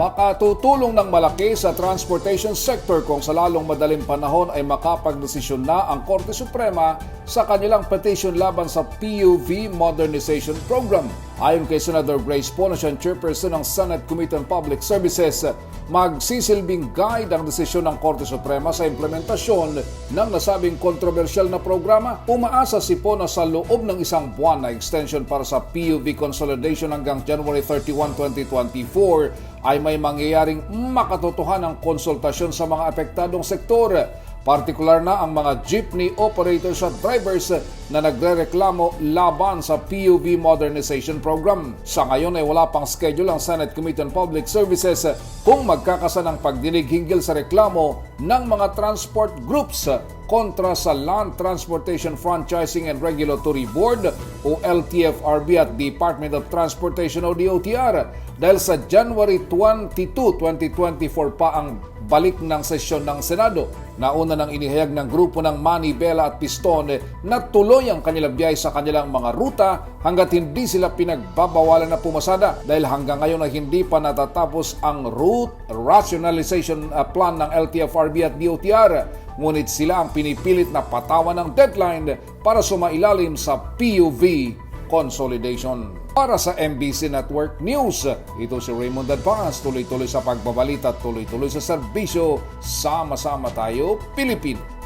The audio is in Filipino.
Makatutulong ng malaki sa transportation sector kung sa lalong madaling panahon ay makapagdesisyon na ang Korte Suprema sa kanilang petition laban sa PUV Modernization Program. Ayon kay Senator Grace Poe na siyang chairperson ng Senate Committee on Public Services, magsisilbing guide ang desisyon ng Korte Suprema sa implementasyon ng nasabing kontrobersyal na programa. Umaasa si Poe na sa loob ng isang buwan na extension para sa PUV consolidation hanggang January 31, 2024 ay may mangyayaring makatotohanang konsultasyon sa mga apektadong sektor. Partikular na ang mga jeepney operators at drivers na nagrereklamo laban sa PUV Modernization Program. Sa ngayon ay wala pang schedule ang Senate Committee on Public Services kung magkakasa ng pagdinig hinggil sa reklamo ng mga transport groups kontra sa Land Transportation Franchising and Regulatory Board o LTFRB at Department of Transportation o DOTR dahil sa January 22, 2024 pa ang balik ng sesyon ng Senado. Nauna nang inihayag ng grupo ng Manibela at Piston na tuloy ang kanilang biyay sa kanilang mga ruta hanggat hindi sila pinagbabawalan na pumasada dahil hanggang ngayon ay hindi pa natatapos ang route rationalization uh, plan ng LTFRB at DOTR. Ngunit sila ang pinipilit na patawan ng deadline para sumailalim sa PUV consolidation. Para sa MBC Network News, ito si Raymond Advance, tuloy-tuloy sa pagbabalita tuloy-tuloy sa serbisyo. Sama-sama tayo, Pilipino.